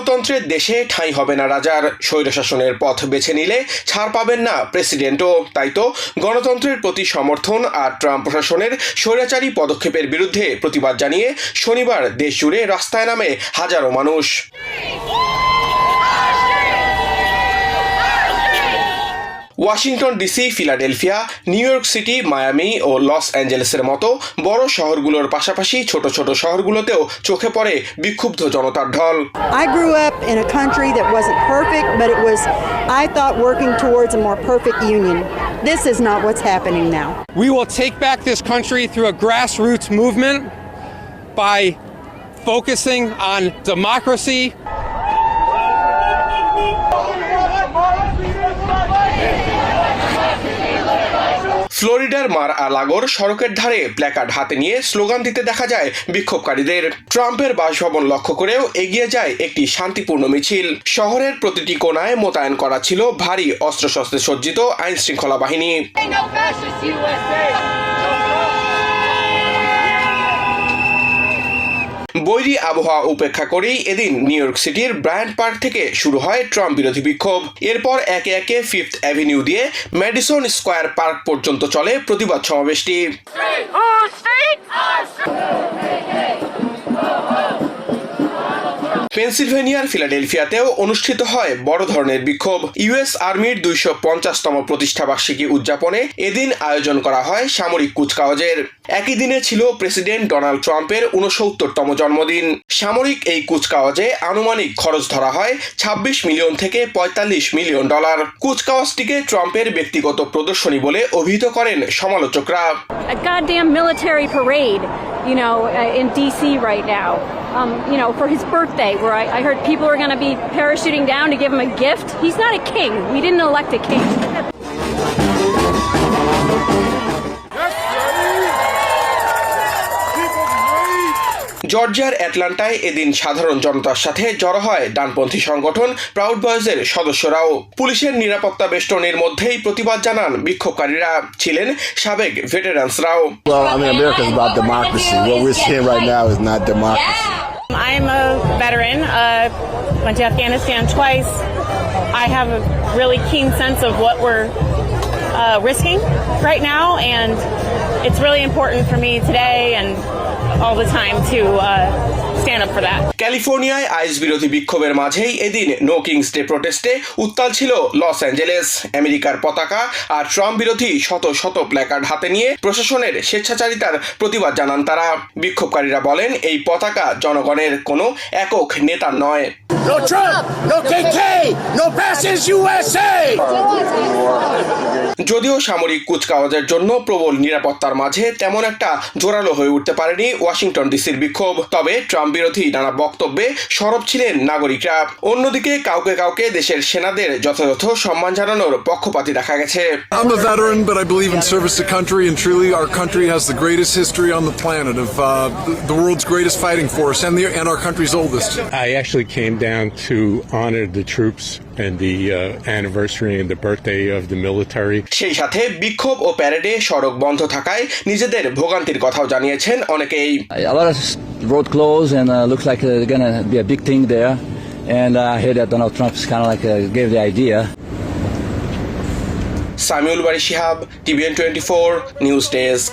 গণতন্ত্রের দেশে ঠাঁই হবে না রাজার। স্বৈরশাসনের পথ বেছে নিলে ছাড় পাবেন না প্রেসিডেন্টও। তাই তো গণতন্ত্রের প্রতি সমর্থন আর ট্রাম্প প্রশাসনের স্বৈরাচারী পদক্ষেপের বিরুদ্ধে প্রতিবাদ জানিয়ে শনিবার দেশ জুড়ে রাস্তায় নামে হাজারো মানুষ। Washington DC Philadelphia New York City Miami ও লস অ্যাঞ্জেলেসের মতো বড় শহরগুলোর পাশাপাশি ছোট ছোট শহরগুলোতেও চোখে পড়ে বিক্ষুব্ধ জনতার ঢল I grew up in a country that wasn't perfect, but it was, I thought, working towards a more perfect union. This is not what's happening now. We will take back this country through a grassroots movement by focusing on democracy, ফ্লোরিডার, মার আলাগোর সড়কের ধারে placard হাতে নিয়ে slogan দিতে দেখা যায় বিক্ষোভকারীদের। ট্রাম্পের বাসভবন লক্ষ্য করেও এগিয়ে যায় একটি শান্তিপূর্ণ মিছিল। শহরের প্রতিটি কোনায় মোতায়েন করা ছিল ভারী অস্ত্রশস্ত্রে সজ্জিত আইনশৃঙ্খলা বাহিনী Ain't no fascist USA. বৈরী আবহাওয়া উপেক্ষা করেই এদিন নিউ ইয়র্ক সিটির ব্রায়ান্ট পার্ক থেকে শুরু হয় ট্রাম্প বিরোধী বিক্ষোভ। এরপর একে একে ফিফথ অ্যাভিনিউ দিয়ে ম্যাডিসন স্কোয়ার পার্ক পর্যন্ত চলে প্রতিবাদ সমাবেশটি। পেনসিলভেনিয়ার ফিলাডেলফিয়াতেও অনুষ্ঠিত হয় বড় ধরনের বিক্ষোভ ইউএস আর্মির দুইশো পঞ্চাশতম প্রতিষ্ঠাবার্ষিকী উদযাপনে এদিন আয়োজন করা হয় সামরিক কুচকাওয়াজের একই দিনে ছিল প্রেসিডেন্ট ডোনাল্ড ট্রাম্পের উনসত্তরতম জন্মদিন সামরিক এই কুচকাওয়াজে আনুমানিক খরচ ধরা হয় ২৬ মিলিয়ন থেকে ৪৫ মিলিয়ন ডলার কুচকাওয়াজটিকে ট্রাম্পের ব্যক্তিগত প্রদর্শনী বলে অভিহিত করেন সমালোচকরা you know, uh, in D.C. right now. Um, you know, for his birthday, where I, I heard people are going to be parachuting down to give him a gift. He's not a king. We didn't elect a king. জর্জিয়ার অ্যাটলান্টায় এদিন সাধারণ জনতার সাথে জড়ো হয় ডানপন্থী সংগঠন proud বয়েজের সদস্যরাও পুলিশের নিরাপত্তা বেষ্টনের মধ্যেই প্রতিবাদ জানান বিক্ষোভকারীরা ছিলেন সাবেক ভেটেরান্সরাও Well, I mean, America's about democracy. What we're seeing right now is not democracy. I'm a veteran, uh, went to Afghanistan twice. I have a really keen sense of what we're uh, risking right now, and it's really important for me today and all the time to uh, stand up for that. ক্যালিফোর্নিয়ায় আইস বিরোধী বিক্ষোভের মাঝেই এদিন no Kings day প্রোটেস্টে উত্তাল ছিল Los Angeles আমেরিকার পতাকা আর Trump বিরোধী শত শত প্ল্যাকার্ড হাতে নিয়ে প্রশাসনের স্বেচ্ছাচারিতার প্রতিবাদ জানান তারা বিক্ষোভকারীরা বলেন এই পতাকা জনগণের কোনো একক নেতার নয় No Trump, no KK, no fascist USA. যদিও সামরিক কুচকাওয়াজের জন্য প্রবল নিরাপত্তার মাঝে তেমন একটা জোরালো হয়ে উঠতে পারেনি ওয়াশিংটন ডিসির বিক্ষোভ তবে ট্রাম্প বিরোধী নানা বক্তব্যে সরব ছিলেন নাগরিকরা অন্যদিকে কাউকে কাউকে দেশের সেনাদের যথাযথ সম্মান জানানোর পক্ষপাতী দেখা গেছে I'm a veteran, but I believe in service to country, and truly, our country has the greatest history on the planet of uh, the- world's greatest fighting force and, the, and our country's oldest. I actually came down to honor the troops and the uh, anniversary and the birthday of the military. সেই সাথে বিক্ষোভ ও প্যারেডে সড়ক বন্ধ থাকায় নিজেদের ভোগান্তির কথাও জানিয়েছেন অনেকেই a lot of road closed and uh, looks like uh, gonna be a big thing there. And uh, I heard that Donald Trump's kind of like uh, gave the idea. Samiul Bari Shihab TVN twenty four news desk